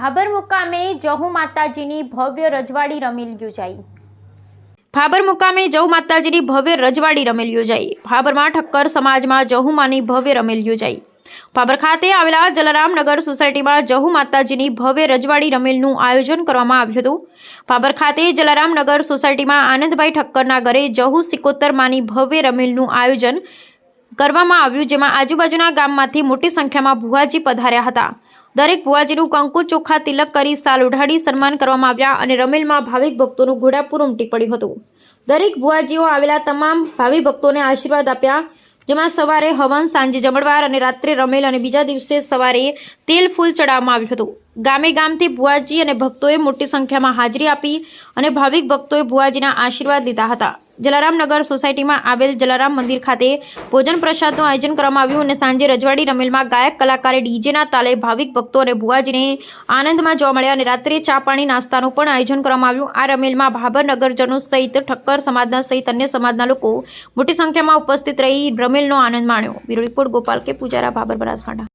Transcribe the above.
ભાબર મુકામે જહુ માતાજીની ભવ્ય રજવાડી રમીલ યોજાઈ. ભાબર મુકામે જહુ માતાજીની ભવ્ય રજવાડી રમેલ યોજાઈ. ભાબરમાં ઠક્કર સમાજમાં જહુમાની ભવ્ય રમેલ યોજાઈ. ભાબર ખાતે આવેલા જલારામનગર સોસાયટીમાં જહુ માતાજીની ભવ્ય રજવાડી રમેલનું આયોજન કરવામાં આવ્યું હતું. ભાબર ખાતે જલારામનગર સોસાયટીમાં આનંદભાઈ ઠક્કરના ઘરે જહુ સિકોતરમાની ભવ્ય રમેલનું આયોજન કરવામાં આવ્યું, જેમાં આજુબાજુના ગામમાંથી મોટી સંખ્યામાં ભુવાજી પધાર્યા હતા. દરેક ભુવાજીનું કંકુ, ચોખા, તિલક કરી સાલ ઉઢાડી સન્માન કરવામાં આવ્યા અને રમેલમાં ભાવિક ભક્તોનું ઘોડાપુર ઉમટી પડ્યું હતું. દરેક ભુવાજીઓ આવેલા તમામ ભાવિ ભક્તોને આશીર્વાદ આપ્યા, જેમાં સવારે હવન, સાંજે જમણવાર અને રાત્રે રમેલ અને બીજા દિવસે સવારે તેલ ફૂલ ચડાવવામાં આવ્યું હતું. ગામે ગામથી ભુવાજી અને ભક્તોએ મોટી સંખ્યામાં હાજરી આપી અને ભાવિક ભક્તોએ ભુવાજીના આશીર્વાદ લીધા હતા. જલારામનગર સોસાયટીમાં આવેલ જલારામ મંદિર ખાતે ભોજન પ્રસાદનું આયોજન કરવામાં આવ્યું અને સાંજે રજવાડી રમેલમાં ગાયક કલાકારે ડીજેના તાલે ભાવિક ભક્તો અને ભુવાજીને આનંદમાં જોવા મળ્યા અને રાત્રે ચા પાણી નાસ્તાનું પણ આયોજન કરવામાં આવ્યું. આ રમેલમાં ભાભર નગરજનો સહિત ઠક્કર સમાજના સહિત અન્ય સમાજના લોકો મોટી સંખ્યામાં ઉપસ્થિત રહી રમેલનો આનંદ માણ્યો. બ્યુરો રિપોર્ટ ગોપાલ કે પૂજારા ભાબર બનાસકાંઠા.